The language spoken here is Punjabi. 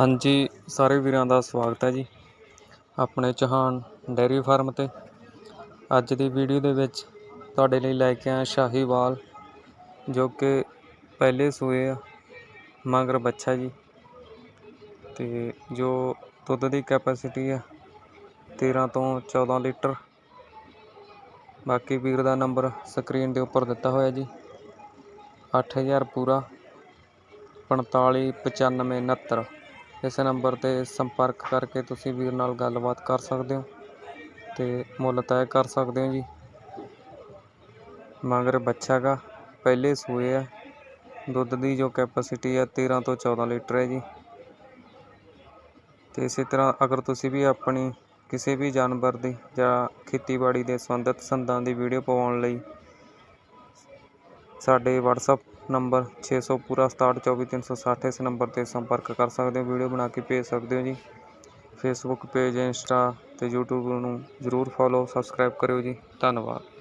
ਹਾਂਜੀ, ਸਾਰੇ ਵੀਰਾਂ ਦਾ ਸਵਾਗਤ ਹੈ ਜੀ। ਆਪਣੇ ਚੌਹਾਨ ਡੇਅਰੀ ਫਾਰਮ ਤੇ। ਅੱਜ ਦੀ ਵੀਡੀਓ ਦੇ ਵਿੱਚ ਤੁਹਾਡੇ ਲਈ ਲੈ ਕੇ ਆਇਆ ਸ਼ਾਹੀਵਾਲ, ਜੋ ਕਿ ਪਹਿਲੇ ਸੂਏ ਆ, ਮਗਰ ਬੱਚਾ ਜੀ। ਤੇ ਜੋ ਦੁੱਧ ਦੀ ਕੈਪੈਸਿਟੀ ਆ 13 ਤੋਂ 14 ਲੀਟਰ। ਬਾਕੀ ਵੀਰ ਦਾ ਨੰਬਰ ਸਕਰੀਨ ਦੇ ਉੱਪਰ ਦਿੱਤਾ ਹੋਇਆ ਜੀ। 8000 ਪੂਰਾ 45 95 69 ਇਸ ਨੰਬਰ ਤੇ ਸੰਪਰਕ ਕਰਕੇ ਤੁਸੀਂ ਵੀਰ ਨਾਲ ਗੱਲਬਾਤ ਕਰ ਸਕਦੇ ਹੋ ਤੇ ਮੁੱਲ ਤੈਅ ਕਰ ਸਕਦੇ ਹੋ ਜੀ। ਮਗਰ ਬੱਚਾ ਗਾ, ਪਹਿਲੇ ਸੂਏ ਆ। ਦੁੱਧ ਦੀ ਜੋ ਕੈਪੈਸਿਟੀ ਹੈ 13 ਤੋਂ 14 ਲੀਟਰ ਹੈ ਜੀ। ਤੇ ਇਸੇ ਤਰ੍ਹਾਂ ਅਗਰ ਤੁਸੀਂ ਵੀ ਆਪਣੀ ਕਿਸੇ ਵੀ ਜਾਨਵਰ ਦੀ ਜਾਂ ਖੇਤੀਬਾੜੀ ਦੇ ਸੰਬੰਧਿਤ ਸੰਦਾਂ ਦੀ ਵੀਡੀਓ ਪਾਉਣ ਲਈ ਸਾਡੇ WhatsApp ਨੰਬਰ 600 ਪੂਰਾ 672436 ਇਸ ਨੰਬਰ ਤੇ ਸੰਪਰਕ ਕਰ ਸਕਦੇ ਹੋ, ਵੀਡੀਓ ਬਣਾ ਕੇ ਭੇਜ ਸਕਦੇ ਹੋ ਜੀ। ਫੇਸਬੁੱਕ ਪੇਜ ਇੰਸਟਾ ਤੇ YouTube ਨੂੰ ਜ਼ਰੂਰ ਫੋਲੋ ਸਬਸਕ੍ਰਾਈਬ ਕਰਿਓ ਜੀ। ਧੰਨਵਾਦ।